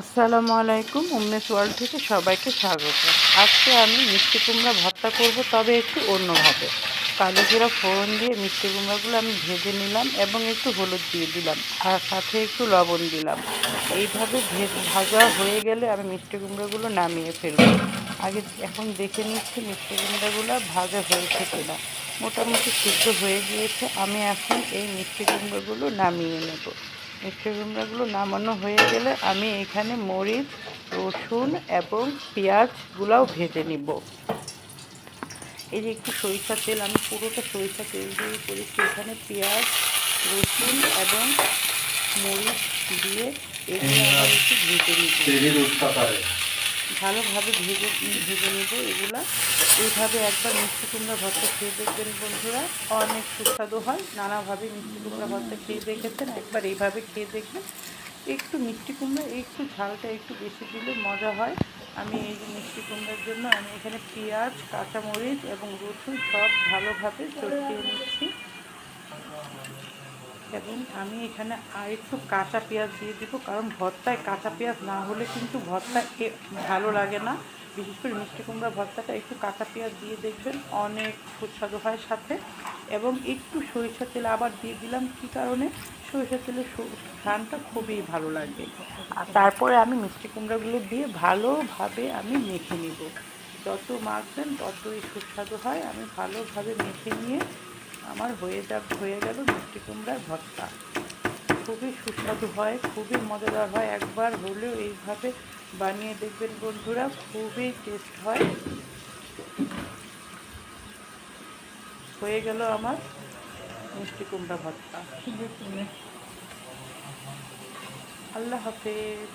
আসসালামু আলাইকুম উমেশ ওয়ার্ল্ড থেকে সবাইকে স্বাগত। আজকে আমি মিষ্টি কুমড়া ভর্তা করব, তবে একটু অন্যভাবে। কালো জিরা ফোড়ন দিয়ে মিষ্টি কুমড়াগুলো আমি ভেজে নিলাম এবং একটু হলুদ দিয়ে দিলাম, আর সাথে একটু লবণ দিলাম। এইভাবে ভেজ ভাজা হয়ে গেলে আমি মিষ্টি কুমড়াগুলো নামিয়ে ফেলব। আগে এখন দেখে নিচ্ছি মিষ্টি কুমড়াগুলো ভাজা হয়েছে কিনা। মোটামুটি সিদ্ধ হয়ে গিয়েছে, আমি এখন এই মিষ্টি কুমড়োগুলো নামিয়ে নেব। মিষ্টি কুমড়াগুলো নামানো হয়ে গেলে আমি এখানে মরিচ, রসুন এবং পেঁয়াজগুলাও ভেজে নিব। এই যে একটু সরিষার তেল, আমি পুরোটা সরিষা তেল দিয়ে করেছি। এখানে পেঁয়াজ, রসুন এবং মরিচ দিয়ে এগুলো আবার একটু ভেজে নিব। ভালোভাবে ভেজে ভেজে নেব এগুলা। এইভাবে একবার মিষ্টি কুমড়া ভর্তা খেয়ে দেখবেন বন্ধুরা। অনেক সুস্বাদু হয়। নানাভাবে মিষ্টি কুমড়া ভর্তা খেয়ে দেখেছেন? একবার এইভাবে খেয়ে দেখবেন। একটু মিষ্টি কুমড়া, একটু ঝালটা একটু বেশি দিলে মজা হয়। আমি এই মিষ্টি কুমড়ার জন্য আমি এখানে পেঁয়াজ, কাঁচামরিচ এবং রসুন সব ভালোভাবে চটকিয়ে নিচ্ছি। এবং আমি এখানে আর একটু কাঁচা পেঁয়াজ দিয়ে দিব, কারণ ভর্তায় কাঁচা পেঁয়াজ না হলে কিন্তু ভর্তা ভালো লাগে না। বিশেষ করে মিষ্টি কুমড়া ভর্তাটা একটু কাঁচা পেঁয়াজ দিয়ে দেখবেন অনেক সুস্বাদু হয় সাথে। এবং একটু সরিষা তেল আবার দিয়ে দিলাম, কী কারণে? সরিষা তেলের সু- খুবই ভালো লাগবে আর তারপরে আমি মিষ্টি কুমড়াগুলো দিয়ে ভালোভাবে আমি মেখে নিব। যত মাখবেন ততই সুস্বাদু হয়। আমি ভালোভাবে মেখে নিয়ে আমার হয়ে যা, হয়ে গেল মিষ্টি কুমড়ার ভর্তা। খুবই সুস্বাদু হয়, খুবই মজাদার হয়। একবার হলেও এইভাবে বানিয়ে দেখবেন বন্ধুরা, খুবই টেস্ট হয়। হয়ে গেল আমার মিষ্টি কুমড়া ভর্তা। আল্লাহ হাফেজ।